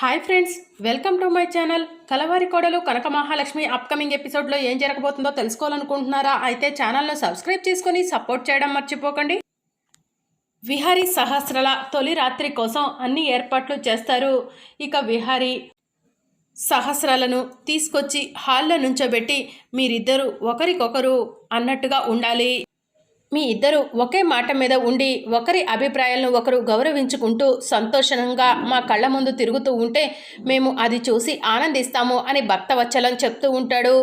Hi friends welcome to my channel. Kalavari Kodalu Kanaka Mahalakshmi upcoming ఎపిసోడ్లో ఏం జరగబోతుందో తెలుసుకోవాలనుకుంటున్నారా? అయితే ఛానల్ను సబ్స్క్రైబ్ చేసుకొని సపోర్ట్ చేయడం మర్చిపోకండి. విహారీ సహస్రల తొలి రాత్రి కోసం అన్ని ఏర్పాట్లు చేస్తారు. ఇక విహారీ సహస్రాలను తీసుకొచ్చి హాల్లో నుంచోబెట్టి మీరిద్దరూ ఒకరికొకరు అన్నట్టుగా ఉండాలి. మీ ఇద్దరు ఒకే మాట మీద ఉండి ఒకరి అభిప్రాయాలను ఒకరు గౌరవించుకుంటూ సంతోషంగా మా కళ్ళ ముందు తిరుగుతూ ఉంటే మేము అది చూసి ఆనందిస్తాము అని భక్తవచ్చలం చెప్తూ ఉంటాడు.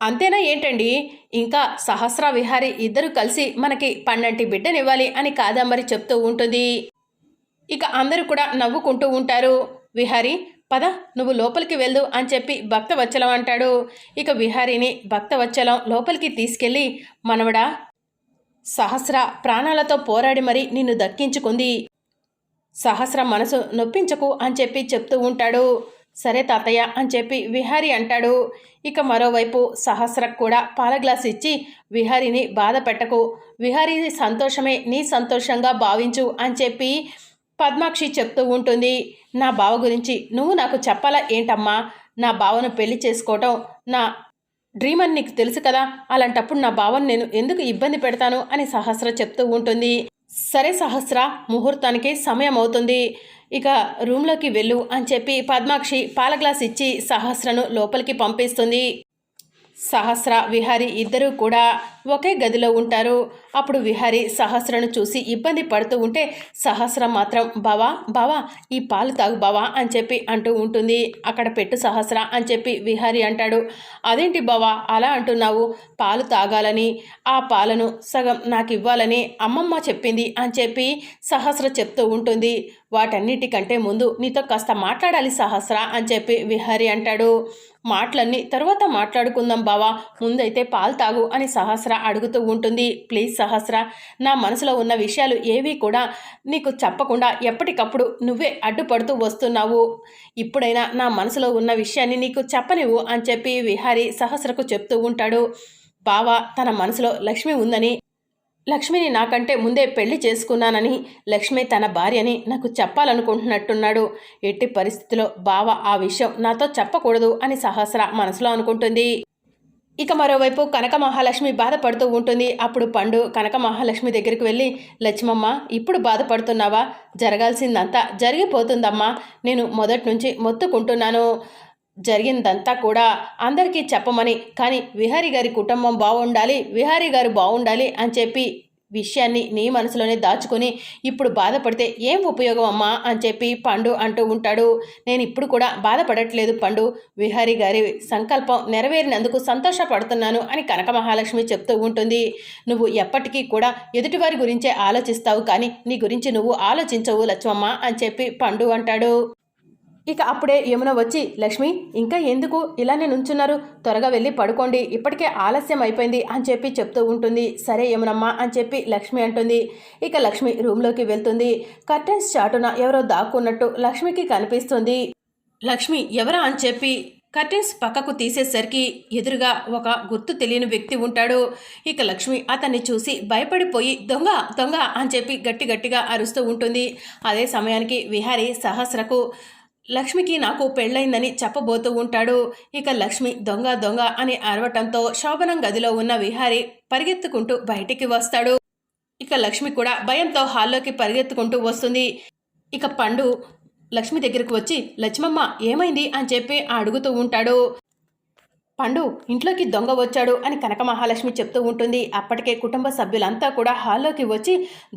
అంతేనా ఏంటండి? ఇంకా సహస్ర విహారి ఇద్దరు కలిసి మనకి పన్నంటి బిడ్డనివ్వాలి అని కాదంబరి చెప్తూ ఉంటుంది. ఇక అందరూ కూడా నవ్వుకుంటూ ఉంటారు. విహారి పద నువ్వు లోపలికి వెళ్ళు అని చెప్పి భక్తవచ్చలం అంటాడు. ఇక విహారిని భక్తవచ్చలం లోపలికి తీసుకెళ్ళి మనవడా సహస్ర ప్రాణాలతో పోరాడి మరి నిన్ను దక్కించుకుంది. సహస్ర మనసు నొప్పించకు అని చెప్పి చెప్తూ ఉంటాడు. సరే తాతయ్య అని చెప్పి విహారి అంటాడు. ఇక మరోవైపు సహస్రకు కూడా పాల గ్లాస్ ఇచ్చి విహారిని బాధ పెట్టకు. విహారి సంతోషమే నీ సంతోషంగా భావించు అని చెప్పి పద్మాక్షి చెప్తూ ఉంటుంది. నా బావ గురించి నువ్వు నాకు చెప్పాలా ఏంటమ్మా? నా బావను పెళ్ళి చేసుకోవటం నా డ్రీమ్ అని నీకు తెలుసు కదా? అలాంటప్పుడు నా భావం నేను ఎందుకు ఇబ్బంది పెడతాను? అని సహస్ర చెప్తూ ఉంటుంది. సరే సహస్ర ముహూర్తానికి సమయం అవుతుంది. ఇక రూమ్లోకి వెళ్ళు అని చెప్పి పద్మాక్షి పాల గ్లాస్ ఇచ్చి సహస్రను లోపలికి పంపిస్తుంది. సహస్ర విహారి ఇద్దరూ కూడా ఒకే గదిలో ఉంటారు. అప్పుడు విహారి సహస్రను చూసి ఇబ్బంది పడుతూ ఉంటే సహస్ర మాత్రం బావా బావా ఈ పాలు తాగు బావా అని చెప్పి అంటూ ఉంటుంది. అక్కడ పెట్టు సహస్ర అని చెప్పి విహారి అంటాడు. అదేంటి బావా అలా అంటున్నావు? పాలు తాగాలని ఆ పాలను సగం నాకు ఇవ్వాలని అమ్మమ్మ చెప్పింది అని చెప్పి సహస్ర చెప్తూ ఉంటుంది. వాటన్నిటికంటే ముందు నీతో కాస్త మాట్లాడాలి సహస్ర అని చెప్పి విహారి అంటాడు. మాటలన్నీ తర్వాత మాట్లాడుకుందాం బావా ముందైతే పాలు తాగు అని సహస్ర అడుగుతూ ఉంటుంది. ప్లీజ్ సహస్ర నా మనసులో ఉన్న విషయాలు ఏవీ కూడా నీకు చెప్పకుండా ఎప్పటికప్పుడు నువ్వే అడ్డుపడుతూ వస్తున్నావు. ఇప్పుడైనా నా మనసులో ఉన్న విషయాన్ని నీకు చెప్పనివ్వు అని చెప్పి విహారి సహస్రకు చెప్తూ ఉంటాడు. బావ తన మనసులో లక్ష్మి ఉందని లక్ష్మిని నాకంటే ముందే పెళ్ళి చేసుకున్నానని లక్ష్మి తన భార్యని నాకు చెప్పాలనుకుంటున్నట్టున్నాడు. ఎట్టి పరిస్థితిలో బావ ఆ విషయం నాతో చెప్పకూడదు అని సహస్ర మనసులో అనుకుంటుంది. ఇక మరోవైపు కనక మహాలక్ష్మి బాధపడుతూ ఉంటుంది. అప్పుడు పండు కనక మహాలక్ష్మి దగ్గరికి వెళ్ళి లక్ష్మమ్మ ఇప్పుడు బాధపడుతున్నావా? జరగాల్సిందంతా జరిగిపోతుందమ్మా. నేను మొదటి నుంచి మొత్తుకుంటున్నాను. జరిగిందంతా కూడా అందరికీ చెప్పమని కానీ విహారి గారి కుటుంబం బాగుండాలి విహారి గారు బాగుండాలి అని చెప్పి విషయాన్ని నీ మనసులోనే దాచుకొని ఇప్పుడు బాధపడితే ఏం ఉపయోగం అమ్మా అని చెప్పి పండు అంటూ ఉంటాడు. నేను ఇప్పుడు కూడా బాధపడట్లేదు పండు. విహారి గారి సంకల్పం నెరవేరినందుకు సంతోషపడుతున్నాను అని కనక మహాలక్ష్మి చెప్తూ ఉంటుంది. నువ్వు ఎప్పటికీ కూడా ఎదుటివారి గురించే ఆలోచిస్తావు కానీ నీ గురించి నువ్వు ఆలోచించవు లక్ష్మమ్మ అని చెప్పి పండు అంటాడు. ఇక అప్పుడే యమున వచ్చి లక్ష్మి ఇంకా ఎందుకు ఇలానే నుంచున్నారు? త్వరగా వెళ్ళి పడుకోండి. ఇప్పటికే ఆలస్యం అయిపోయింది అని చెప్పి చెప్తూ ఉంటుంది. సరే యమునమ్మ అని చెప్పి లక్ష్మి అంటుంది. ఇక లక్ష్మి రూమ్లోకి వెళ్తుంది. కర్టెన్స్ చాటున ఎవరో దాక్కున్నట్టు లక్ష్మికి కనిపిస్తుంది. లక్ష్మి ఎవరా? అని చెప్పి కర్టెన్స్ పక్కకు తీసేసరికి ఎదురుగా ఒక గుర్తు తెలియని వ్యక్తి ఉంటాడు. ఇక లక్ష్మి అతన్ని చూసి భయపడిపోయి దొంగ దొంగ అని చెప్పి గట్టి గట్టిగా అరుస్తూ ఉంటుంది. అదే సమయానికి విహారీ సహస్రకు లక్ష్మికి నాకు పెళ్ళైందని చెప్పబోతూ ఉంటాడు. ఇక లక్ష్మి దొంగ దొంగ అని అరవటంతో శోభనం గదిలో ఉన్న విహారి పరిగెత్తుకుంటూ బయటికి వస్తాడు. ఇక లక్ష్మి కూడా భయంతో హాల్లోకి పరిగెత్తుకుంటూ వస్తుంది. ఇక పండు లక్ష్మి దగ్గరకు వచ్చి లక్ష్మమ్మ ఏమైంది అని చెప్పి అడుగుతూ ఉంటాడు. పండు ఇంట్లోకి దొంగ వచ్చాడు అని కనక మహాలక్ష్మి చెప్తూ ఉంటుంది. అప్పటికే కుటుంబ సభ్యులంతా కూడా హాల్లోకి వచ్చి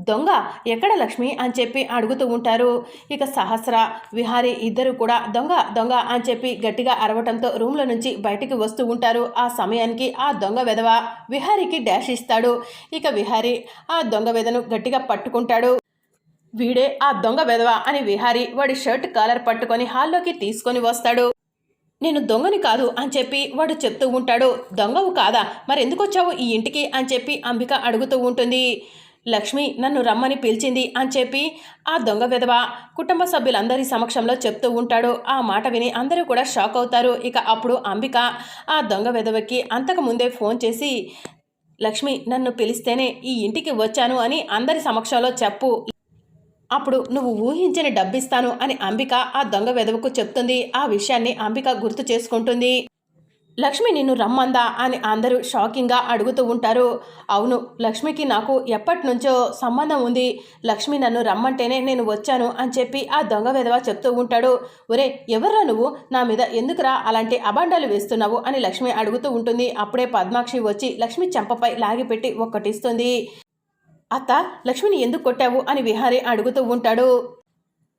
దొంగ ఎక్కడ లక్ష్మి? అని చెప్పి అడుగుతూ ఉంటారు. ఇక సహస్ర విహారి ఇద్దరు కూడా దొంగ దొంగ అని చెప్పి గట్టిగా అరవటంతో రూమ్లో నుంచి బయటికి వస్తూ ఉంటారు. ఆ సమయానికి ఆ దొంగ వెధవ విహారికి డాష్ ఇస్తాడు. ఇక విహారి ఆ దొంగ వెదను గట్టిగా పట్టుకుంటాడు. వీడే ఆ దొంగ వెధవ అని విహారి వాడి షర్ట్ కాలర్ పట్టుకొని హాల్లోకి తీసుకొని వస్తాడు. నేను దొంగని కాదు అని చెప్పి వాడు చెప్తూ ఉంటాడు. దొంగవు కాదా? మరి ఎందుకు వచ్చావు ఈ ఇంటికి? అని చెప్పి అంబిక అడుగుతూ ఉంటుంది. లక్ష్మి నన్ను రమ్మని పిలిచింది అని చెప్పి ఆ దొంగ విధవ కుటుంబ సభ్యులందరి సమక్షంలో చెప్తూ ఉంటాడు. ఆ మాట విని అందరూ కూడా షాక్ అవుతారు. ఇక అప్పుడు అంబిక ఆ దొంగ విధవకి అంతకు ముందే ఫోన్ చేసి లక్ష్మి నన్ను పిలిస్తేనే ఈ ఇంటికి వచ్చాను అని అందరి సమక్షంలో చెప్పు. అప్పుడు నువ్వు ఊహించని డబ్బిస్తాను అని అంబిక ఆ దొంగ వెదవకు చెప్తుంది. ఆ విషయాన్ని అంబిక గుర్తు చేసుకుంటుంది. లక్ష్మి నిన్ను రమ్మందా అని అందరూ షాకింగ్గా అడుగుతూ ఉంటారు. అవును లక్ష్మికి నాకు ఎప్పటి నుంచో సంబంధం ఉంది. లక్ష్మి నన్ను రమ్మంటేనే నేను వచ్చాను అని చెప్పి ఆ దొంగ విధవ చెప్తూ ఉంటాడు. ఒరే ఎవర్రా నువ్వు? నా మీద ఎందుకురా అలాంటి అబాండాలు వేస్తున్నావు అని లక్ష్మి అడుగుతూ ఉంటుంది. అప్పుడే పద్మాక్షి వచ్చి లక్ష్మి చెంపపై లాగిపెట్టి ఒక్కటిస్తుంది. అత్త లక్ష్మిని ఎందుకు కొట్టావు అని విహారీ అడుగుతూ ఉంటాడు.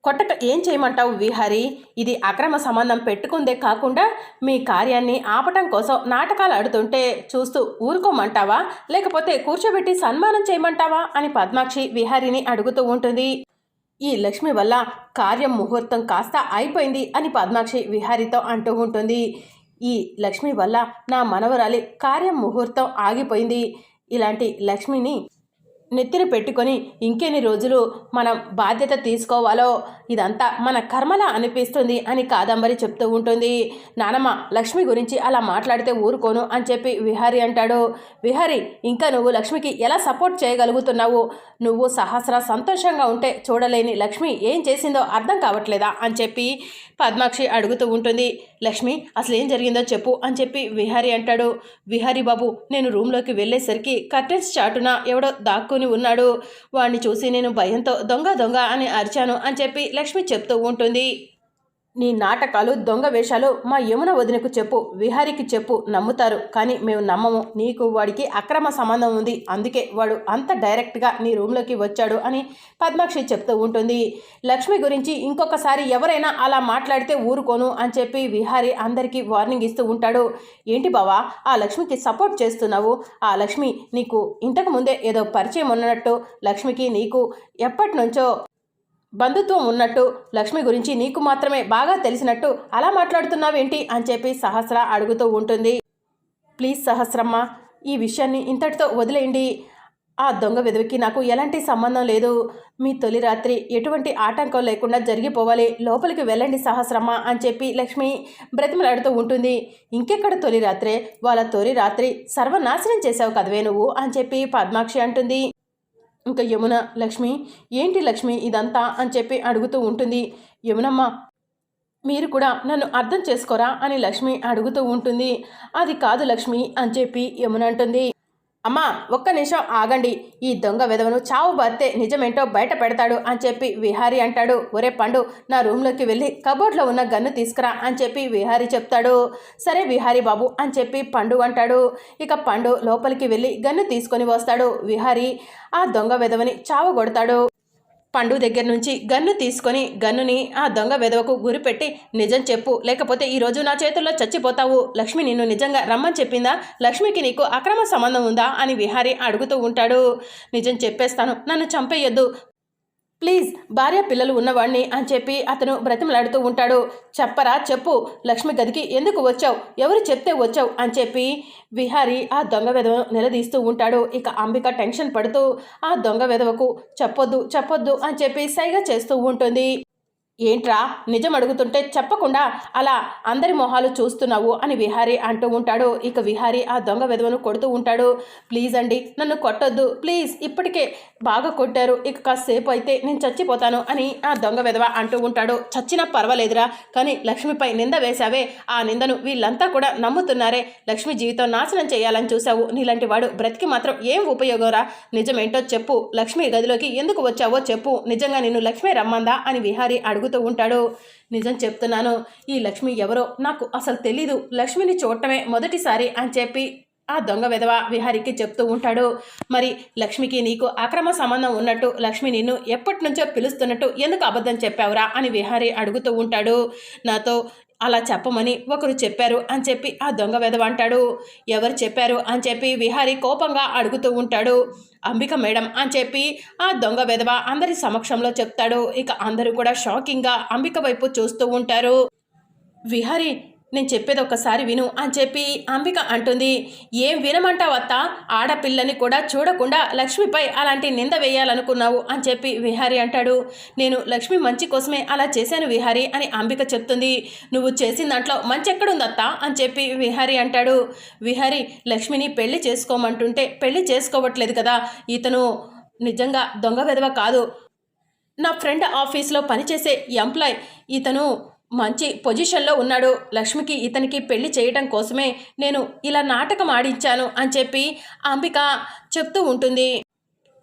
కొట్టక ఏం చేయమంటావు విహారీ? ఇది అక్రమ సంబంధం పెట్టుకుందే కాకుండా మీ కార్యాన్ని ఆపటం కోసం నాటకాలు ఆడుతుంటే చూస్తూ ఊరుకోమంటావా? లేకపోతే కూర్చోబెట్టి సన్మానం చేయమంటావా? అని పద్మాక్షి విహారీని అడుగుతూ ఉంటుంది. ఈ లక్ష్మి వల్ల కార్యం ముహూర్తం కాస్త అయిపోయింది అని పద్మాక్షి విహారీతో అంటూ ఉంటుంది. ఈ లక్ష్మి వల్ల నా మనవరాలి కార్యం ముహూర్తం ఆగిపోయింది. ఇలాంటి లక్ష్మిని నెత్తిన పెట్టుకొని ఇంకెన్ని రోజులు మనం బాధ్యత తీసుకోవాలో ఇదంతా మన కర్మలా అనిపిస్తుంది అని కాదంబరి చెప్తూ ఉంటుంది. నానమ్మ లక్ష్మి గురించి అలా మాట్లాడితే ఊరుకోను అని చెప్పి విహారి అంటాడు. విహారి ఇంకా నువ్వు లక్ష్మికి ఎలా సపోర్ట్ చేయగలుగుతున్నావు? నువ్వు సహస్ర సంతోషంగా ఉంటే చూడలేని లక్ష్మి ఏం చేసిందో అర్థం కావట్లేదా అని చెప్పి పద్మాక్షి అడుగుతూ ఉంటుంది. లక్ష్మి అసలు ఏం జరిగిందో చెప్పు అని చెప్పి విహారి అంటాడు. విహారి బాబు నేను రూమ్లోకి వెళ్ళేసరికి కర్టెన్స్ చాటున ఎవడో దాక్కు పట్టుకుని ఉన్నాడు. వాడిని చూసి నేను భయంతో దొంగ దొంగ అని అరిచాను అని చెప్పి లక్ష్మి చెప్తూ ఉంటుంది. నీ నాటకాలు దొంగ వేషాలు మా యమున వదినకు చెప్పు విహారికి చెప్పు నమ్ముతారు. కానీ మేము నమ్మము. నీకు వాడికి అక్రమ సంబంధం ఉంది. అందుకే వాడు అంత డైరెక్ట్గా నీ రూమ్లోకి వచ్చాడు అని పద్మాక్షి చెప్తూ ఉంటుంది. లక్ష్మి గురించి ఇంకొకసారి ఎవరైనా అలా మాట్లాడితే ఊరుకోను అని చెప్పి విహారి అందరికీ వార్నింగ్ ఇస్తూ ఉంటాడు. ఏంటి బావా ఆ లక్ష్మికి సపోర్ట్ చేస్తున్నావు? ఆ లక్ష్మి నీకు ఇంతకు ముందే ఏదో పరిచయం ఉన్నట్టు లక్ష్మికి నీకు ఎప్పటి నుంచో బంధుత్వం ఉన్నట్టు లక్ష్మి గురించి నీకు మాత్రమే బాగా తెలిసినట్టు అలా మాట్లాడుతున్నావేంటి అని చెప్పి సహస్ర అడుగుతూ ఉంటుంది. ప్లీజ్ సహస్రమ్మ ఈ విషయాన్ని ఇంతటితో వదిలేయండి. ఆ దొంగ విధవికి నాకు ఎలాంటి సంబంధం లేదు. మీ తొలి రాత్రి ఎటువంటి ఆటంకం లేకుండా జరిగిపోవాలి. లోపలికి వెళ్ళండి సహస్రమ్మ అని చెప్పి లక్ష్మి బ్రతిమలాడుతూ ఉంటుంది. ఇంకెక్కడ తొలి రాత్రే? వాళ్ళ తొలి రాత్రి సర్వనాశనం చేసావు కదవే నువ్వు అని చెప్పి పద్మాక్షి అంటుంది. ఇంకా యమున లక్ష్మి ఏంటి లక్ష్మి ఇదంతా? అని చెప్పి అడుగుతూ ఉంటుంది. యమునమ్మ మీరు కూడా నన్ను అర్థం చేసుకోరా? అని లక్ష్మి అడుగుతూ ఉంటుంది. అది కాదు లక్ష్మి అని చెప్పి యమున అంటుంది. అమ్మా ఒక్క నిమిషం ఆగండి. ఈ దొంగ విధవను చావు బర్తే నిజమేంటో బయట పెడతాడు అని చెప్పి విహారీ అంటాడు. ఒరే పండు నా రూమ్లోకి వెళ్ళి కబోర్డ్లో ఉన్న గన్ను తీసుకురా అని చెప్పి విహారీ చెప్తాడు. సరే విహారీ బాబు అని చెప్పి పండు అంటాడు. ఇక పండు లోపలికి వెళ్ళి గన్ను తీసుకొని వస్తాడు విహారీ. ఆ దొంగ విధవని చావు కొడతాడు. పండు దగ్గర నుంచి గన్ను తీసుకొని గన్నుని ఆ దొంగ వెదవకు గురిపెట్టి నిజం చెప్పు. లేకపోతే ఈరోజు నా చేతుల్లో చచ్చిపోతావు. లక్ష్మి నిన్ను నిజంగా రమ్మని చెప్పిందా? లక్ష్మికి నీకు అక్రమ సంబంధం ఉందా? అని విహారి అడుగుతూ ఉంటాడు. నిజం చెప్పేస్తాను. నన్ను చంపేయొద్దు. ప్లీజ్ భార్య పిల్లలు ఉన్నవాడిని అని చెప్పి అతను బ్రతిమలాడుతూ ఉంటాడు. చెప్పరా చెప్పు. లక్ష్మి గదికి ఎందుకు వచ్చావు? ఎవరు చెప్తే వచ్చావు? అని చెప్పి విహారి ఆ దొంగ వెధవ నిలదీస్తూ ఉంటాడు. ఇక అంబిక టెన్షన్ పడుతూ ఆ దొంగ వెధవకు చెప్పొద్దు చెప్పొద్దు అని చెప్పి సైగ చేస్తూ ఉంటుంది. ఏంట్రా నిజం అడుగుతుంటే చెప్పకుండా అలా అందరి మొహాలు చూస్తున్నావు అని విహారి అంటూ ఉంటాడు. ఇక విహారి ఆ దొంగ విధవను కొడుతూ ఉంటాడు. ప్లీజ్ అండి నన్ను కొట్టొద్దు. ప్లీజ్ ఇప్పటికే బాగా కొట్టారు. ఇక కాసేపు అయితే నేను చచ్చిపోతాను అని ఆ దొంగ విధవ అంటూ ఉంటాడు. చచ్చినా పర్వాలేదురా కానీ లక్ష్మిపై నింద వేశావే. ఆ నిందను వీళ్ళంతా కూడా నమ్ముతున్నారే. లక్ష్మి జీవితం నాశనం చేయాలని చూసావు నీలాంటి వాడు బ్రతికి మాత్రం ఏం ఉపయోగంరా? నిజమేంటో చెప్పు. లక్ష్మి గదిలోకి ఎందుకు వచ్చావో చెప్పు. నిజంగా నిన్ను లక్ష్మి రమ్మందా? అని విహారి అడుగు అడుగుతూ ఉంటాడు. నిజం చెప్తున్నాను ఈ లక్ష్మి ఎవరో నాకు అసలు తెలీదు. లక్ష్మిని చూడటమే మొదటిసారి అని చెప్పి ఆ దొంగ విధవ విహారికి చెప్తూ ఉంటాడు. మరి లక్ష్మికి నీకు అక్రమ సంబంధం ఉన్నట్టు లక్ష్మి నిన్ను ఎప్పటి నుంచో పిలుస్తున్నట్టు ఎందుకు అబద్ధం చెప్పావురా అని విహారి అడుగుతూ ఉంటాడు. నాతో అలా చెప్పమని ఒకరు చెప్పారు అని చెప్పి ఆ దొంగ వెధవ అంటాడు. ఎవరు చెప్పారు అని చెప్పి విహారి కోపంగా అడుగుతూ ఉంటాడు. అంబిక మేడం అని చెప్పి ఆ దొంగ వెధవ అందరి సమక్షంలో చెప్తాడు. ఇక అందరూ కూడా షాకింగ్గా అంబిక వైపు చూస్తూ ఉంటారు. విహారి నేను చెప్పేది ఒకసారి విను అని చెప్పి అంబిక అంటుంది. ఏం వినమంటావు అత్త ఆడపిల్లని కూడా చూడకుండా లక్ష్మిపై అలాంటి నింద వేయాలనుకున్నావు అని చెప్పి విహారి అంటాడు. నేను లక్ష్మి మంచి కోసమే అలా చేశాను విహారి అని అంబిక చెప్తుంది. నువ్వు చేసిన దాంట్లో మంచి ఎక్కడుందత్త? అని చెప్పి విహారి అంటాడు. విహారి లక్ష్మిని పెళ్ళి చేసుకోమంటుంటే పెళ్ళి చేసుకోవట్లేదు కదా. ఇతను నిజంగా దొంగ వెధవ కాదు. నా ఫ్రెండ్ ఆఫీస్లో పనిచేసే ఎంప్లాయ్. ఇతను మంచి పొజిషన్లో ఉన్నాడు. లక్ష్మికి ఇతనికి పెళ్ళి చేయటం కోసమే నేను ఇలా నాటకం ఆడించాను అని చెప్పి అంబిక చెప్తూ ఉంటుంది.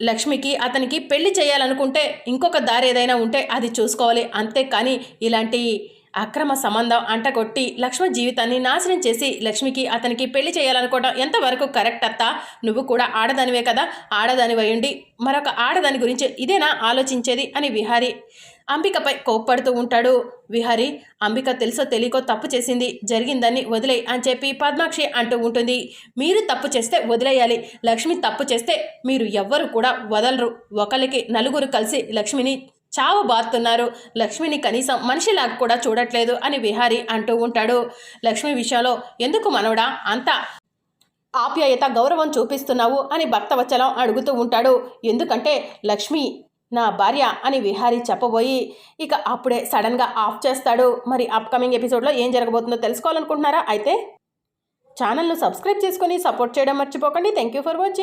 లక్ష్మికి అతనికి పెళ్ళి చేయాలనుకుంటే ఇంకొక దారి ఏదైనా ఉంటే అది చూసుకోవాలి. అంతేకాని ఇలాంటి అక్రమ సంబంధం అంటగొట్టి లక్ష్మి జీవితాన్ని నాశనం చేసి లక్ష్మికి అతనికి పెళ్ళి చేయాలనుకోవడం ఎంతవరకు కరెక్ట్ అత్తా? నువ్వు కూడా ఆడదానివే కదా? ఆడదానివై ఉండి మరొక ఆడదాని గురించి ఇదేనా ఆలోచించేది? అని విహారి అంబికపై కోప్పడుతూ ఉంటాడు. విహారి అంబిక తెలుసో తెలియకో తప్పు చేసింది జరిగిందని వదిలే అని చెప్పి పద్మాక్షి అంటూ ఉంటుంది. మీరు తప్పు చేస్తే వదిలేయాలి లక్ష్మి తప్పు చేస్తే మీరు ఎవ్వరు కూడా వదలరు. ఒకరికి నలుగురు కలిసి లక్ష్మిని చావు బాతున్నారు లక్ష్మిని కనీసం మనిషిలాగా కూడా చూడట్లేదు అని విహారి అంటూ ఉంటాడు. లక్ష్మి విషయంలో ఎందుకు మనవడా? అంత ఆప్యాయత గౌరవం చూపిస్తున్నావు అని భక్తవచ్చలం అడుగుతూ ఉంటాడు. ఎందుకంటే లక్ష్మి నా భార్య అని విహారీ చెప్పబోయి ఇక అప్పుడే సడన్గా ఆఫ్ చేస్తాడు. మరి అప్కమింగ్ ఎపిసోడ్లో ఏం జరగబోతుందో తెలుసుకోవాలనుకుంటున్నారా? అయితే ఛానల్ను సబ్స్క్రైబ్ చేసుకొని సపోర్ట్ చేయడం మర్చిపోకండి. Thank you for watching